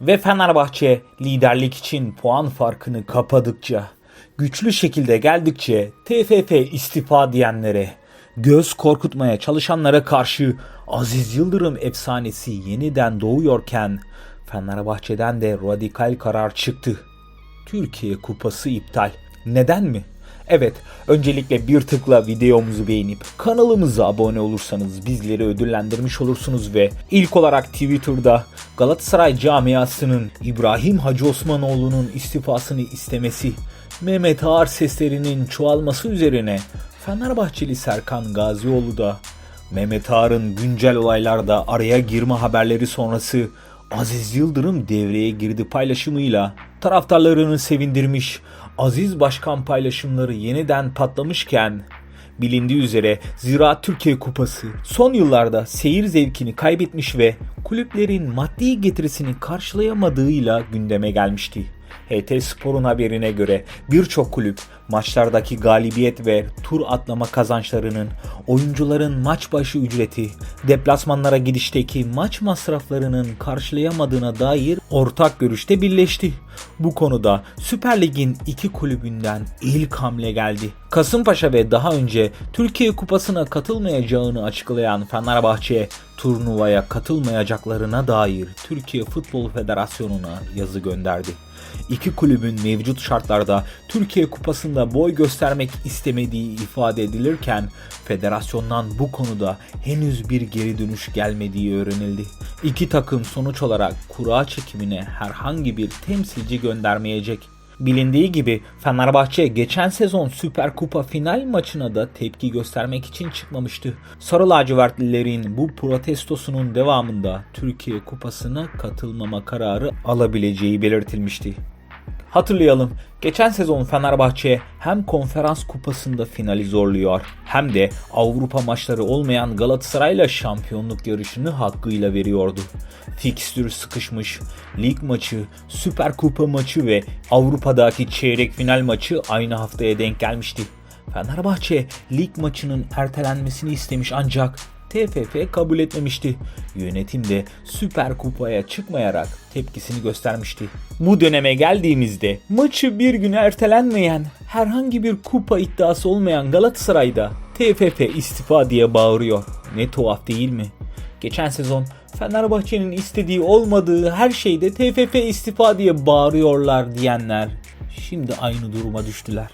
Ve Fenerbahçe liderlik için puan farkını kapadıkça, güçlü şekilde geldikçe TFF istifa diyenlere, göz korkutmaya çalışanlara karşı Aziz Yıldırım efsanesi yeniden doğuyorken Fenerbahçe'den de radikal karar çıktı. Türkiye Kupası iptal. Neden mi? Evet, öncelikle bir tıkla videomuzu beğenip kanalımıza abone olursanız bizleri ödüllendirmiş olursunuz ve ilk olarak Twitter'da Galatasaray camiasının İbrahim Hacı Osmanoğlu'nun istifasını istemesi, Mehmet Ağar seslerinin çoğalması üzerine Fenerbahçeli Serkan Gazioğlu da Mehmet Ağar'ın güncel olaylarda araya girme haberleri sonrası Aziz Yıldırım devreye girdi paylaşımıyla taraftarlarını sevindirmiş. Aziz Başkan paylaşımları yeniden patlamışken bilindiği üzere Ziraat Türkiye Kupası son yıllarda seyir zevkini kaybetmiş ve kulüplerin maddi getirisini karşılayamadığıyla gündeme gelmişti. HT Spor'un haberine göre birçok kulüp maçlardaki galibiyet ve tur atlama kazançlarının, oyuncuların maç başı ücreti, deplasmanlara gidişteki maç masraflarının karşılayamadığına dair ortak görüşte birleşti. Bu konuda Süper Lig'in iki kulübünden ilk hamle geldi. Kasımpaşa ve daha önce Türkiye Kupası'na katılmayacağını açıklayan Fenerbahçe turnuvaya katılmayacaklarına dair Türkiye Futbol Federasyonu'na yazı gönderdi. İki kulübün mevcut şartlarda Türkiye Kupası'nda boy göstermek istemediği ifade edilirken federasyondan bu konuda henüz bir geri dönüş gelmediği öğrenildi. İki takım sonuç olarak kura çekimine herhangi bir temsilci göndermeyecek. Bilindiği gibi Fenerbahçe geçen sezon Süper Kupa final maçına da tepki göstermek için çıkmamıştı. Sarı lacivertlilerin bu protestosunun devamında Türkiye Kupası'na katılmama kararı alabileceği belirtilmişti. Hatırlayalım, geçen sezon Fenerbahçe hem konferans kupasında finali zorluyor hem de Avrupa maçları olmayan Galatasaray'la şampiyonluk yarışını hakkıyla veriyordu. Fikstür sıkışmış, lig maçı, süper kupa maçı ve Avrupa'daki çeyrek final maçı aynı haftaya denk gelmişti. Fenerbahçe lig maçının ertelenmesini istemiş ancak TFF kabul etmemişti. Yönetim de Süper Kupa'ya çıkmayarak tepkisini göstermişti. Bu döneme geldiğimizde maçı bir gün ertelenmeyen, herhangi bir kupa iddiası olmayan Galatasaray'da TFF istifa diye bağırıyor. Ne tuhaf değil mi? Geçen sezon Fenerbahçe'nin istediği olmadığı her şeyde TFF istifa diye bağırıyorlar diyenler şimdi aynı duruma düştüler.